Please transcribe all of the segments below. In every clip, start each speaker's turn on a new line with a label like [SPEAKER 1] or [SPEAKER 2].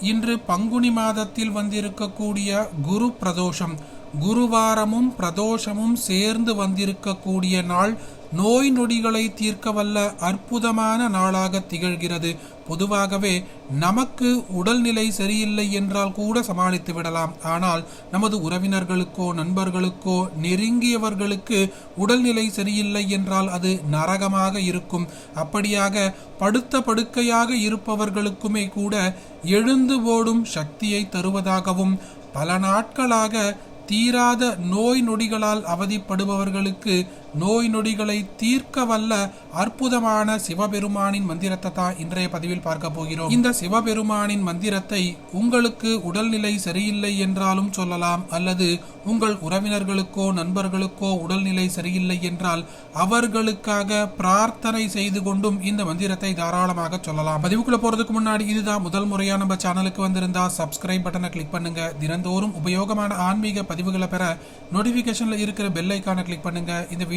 [SPEAKER 1] இன்று பங்குனி மாதத்தில் வந்திருக்கக்கூடிய குரு பிரதோஷம். குருவாரமும் பிரதோஷமும் சேர்ந்து வந்திருக்கக்கூடிய நாள் நோய் நொடிகளை தீர்க்க வல்ல அற்புதமான நாளாக திகழ்கிறது. பொதுவாகவே நமக்கு உடல்நிலை சரியில்லை என்றால் கூட சமாளித்து விடலாம். ஆனால் நமது உறவினர்களுக்கோ நண்பர்களுக்கோ நெருங்கியவர்களுக்கு உடல்நிலை சரியில்லை என்றால் அது நரகமாக இருக்கும். அப்படியாக படுத்த படுக்கையாக இருப்பவர்களுக்குமே கூட எழுந்து ஓடும் சக்தியை தருவதாகவும் பல நாட்களாக தீராத நோய் நொடிகளால் அவதிப்படுபவர்களுக்கு நோய் நொடிகளை தீர்க்க வல்ல அற்புதமான சிவபெருமானின் மந்திரத்தை தான் இன்றைய பதிவில் பார்க்க போகிறோம். இந்த சிவபெருமானின் மந்திரத்தை உங்களுக்கு உடல்நிலை சரியில்லை என்றாலும் சொல்லலாம் அல்லது உங்கள் உறவினர்களுக்கோ நண்பர்களுக்கோ உடல்நிலை சரியில்லை என்றால் அவர்களுக்காக பிரார்த்தனை செய்து கொண்டும் இந்த மந்திரத்தை தாராளமாக சொல்லலாம். பதிவுக்குள்ள போறதுக்கு முன்னாடி இதுதான் முதல் முறையா நம்ம சேனலுக்கு வந்திருந்தா சப்ஸ்கிரைப் பட்டனை கிளிக் பண்ணுங்க. தினந்தோறும் உபயோகமான ஆன்மீக பதிவுகளை பெற நோட்டிபிகேஷன்ல இருக்கிற பெல் ஐக்கான கிளிக் பண்ணுங்க. இந்த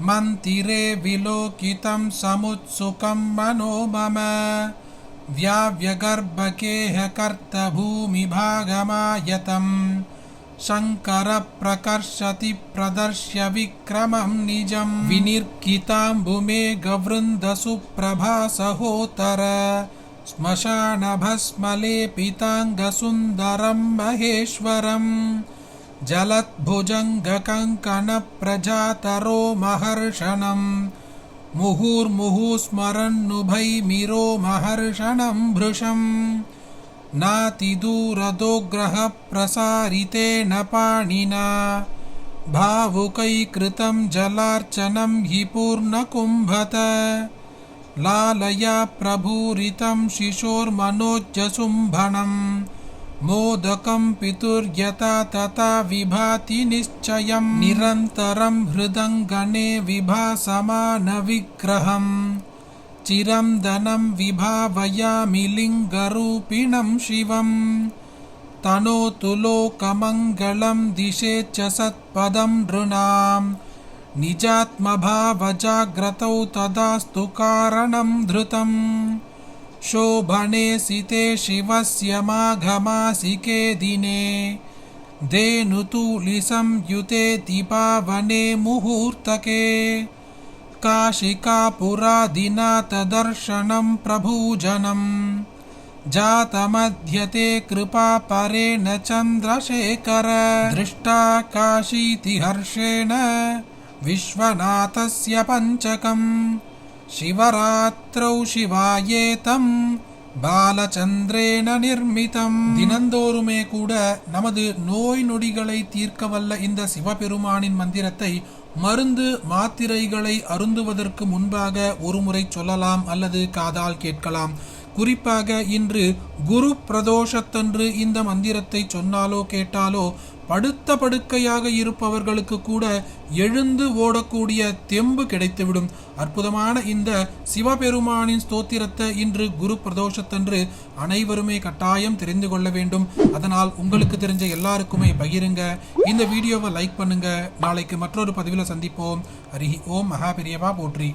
[SPEAKER 1] मन्तिरे विलोकितं समुत्सुकं मनो मम। व्याव्यगर्भकेहकर्तभूमिभागमायतम् शङ्करप्रकर्षति प्रदर्श्य विक्रमं निजं। विनिर्किताम्बुमेघवृन्दसुप्रभासहोतर श्मशानभस्मलेपिताङ्गसुन्दरं महेश्वरम् जलद्भुजङ्गकङ्कणप्रजातरो महर्षणम् मुहुर्मुहुः स्मरन्नुभैमिरो महर्षणं भृशम्। नातिदूरदोग्रहप्रसारितेन पाणिना। भावुकैकृतं जलार्चनं हि पूर्णकुम्भत। लालया प्रभूरितं शिशोर्मनोज्जसुम्भणं मोदकं पितुर्यथा तथा विभाति निश्चयं। निरन्तरं हृदङ्गणे विभासमानविग्रहम् चिरं धनं विभावयामि लिङ्गरूपिणं शिवम् तनोतु लोकमङ्गलं दिशे च सत्पदं नृणां। निजात्मभावजाग्रतौ तदास्तु कारणं धृतम् शोभने सिते शिवस्य माघमासिके दिने धेनुतुलिसंयुते दीपावने मुहूर्तके काशिकापुरादिना तदर्शनं प्रभूजनं जातमध्यते कृपापरेण चन्द्रशेखर दृष्टा काशीति हर्षेण विश्वनाथस्य पञ्चकम् शिवरात्रौ शिवायेतम् பாலச்சந்திரேன நிர்மிதம் தினந்தோறுமே கூட நமது நோய் நொடிகளை தீர்க்க வல்ல இந்த சிவபெருமானின் மந்திரத்தை மருந்து மாத்திரைகளை அருந்துவதற்கு முன்பாக ஒருமுறை சொல்லலாம் அல்லது காதால் கேட்கலாம் குறிப்பாக இன்று குரு பிரதோஷத்தன்று இந்த மந்திரத்தை சொன்னாலோ கேட்டாலோ படுத்த படுக்கையாக இருப்பவர்களுக்கு கூட எழுந்து ஓடக்கூடிய தெம்பு கிடைத்துவிடும். அற்புதமான இந்த சிவபெருமானின் ஸ்தோத்திரத்தை இன்று குரு பிரதோஷத்தன்று அனைவருமே கட்டாயம் தெரிந்து கொள்ள வேண்டும். அதனால் உங்களுக்கு தெரிஞ்ச எல்லாருக்குமே பகிருங்க. இந்த வீடியோவை லைக் பண்ணுங்க. நாளைக்கு மற்றொரு பதிவில் சந்திப்போம். ஹரி ஓம். மகாபெரியவா போற்றி.